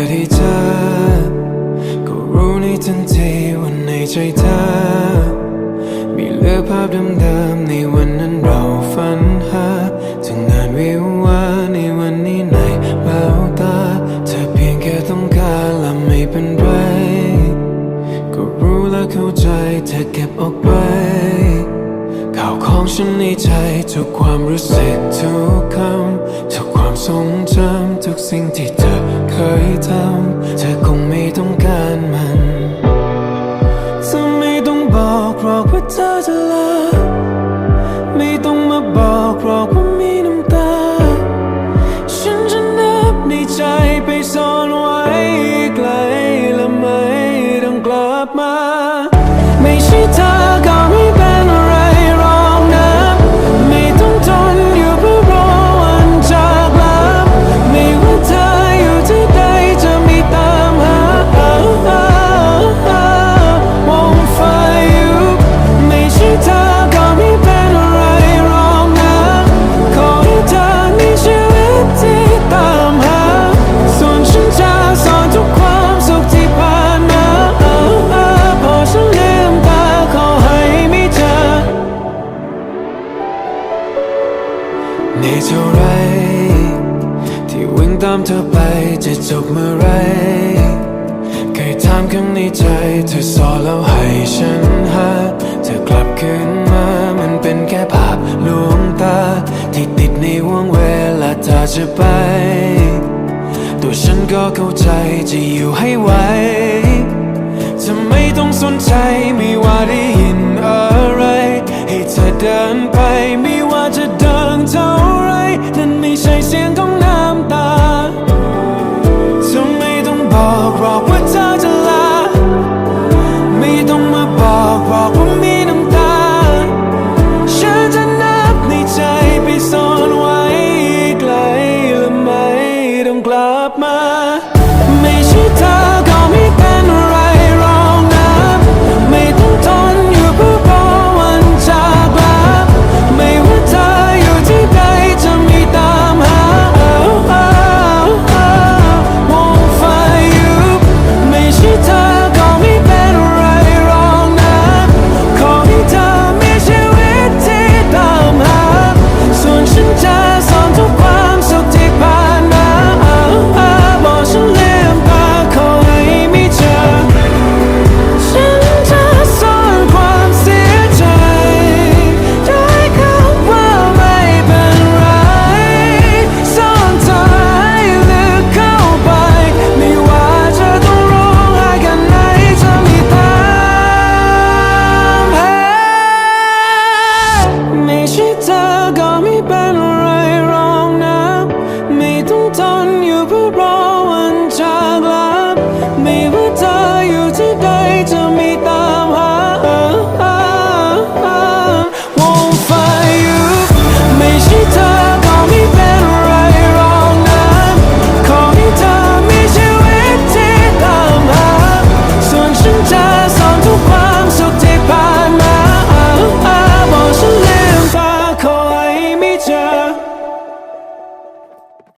อที่เธอก็รู้ในทันทีว่าในใจเธอ มีเลือภาพเดิมๆในวันนั้นเราฝันหาถึงงานวิวาในวันนี้ในเแวาตา เธอเพียงแค่ต้องการและไม่เป็นไร ก็รู้และเข้าใจเธอเก็บออกไปข่าวของฉันในใจทุกความรู้สึกทุกคำทุก ความทรงจำทุกสิ่งที่เธอเคยทำ เธอคงไม่ต้องการมันเธอไม่ต้องบอกหรอกว่าเธอจะลาไม่ต้องมาบอกหรอกว่ามีน้ำตา ฉันจะนับในใจไปซ่อนไว้ไกลและไม่ต้องกลับมา ไม่ใช่เธอ ท่าไร ที่วิ่งตามเธอไปจะจบเมื่อไรเคยถามข้างในใจ เธอสอนแล้วให้ฉันหาเธอกลับคืนมามันเป็นแค่ภาพลวงตา ที่ติดในวงเวลาเธอจะไป ตัวฉันก็เข้าใจจะอยู่ให้ไหว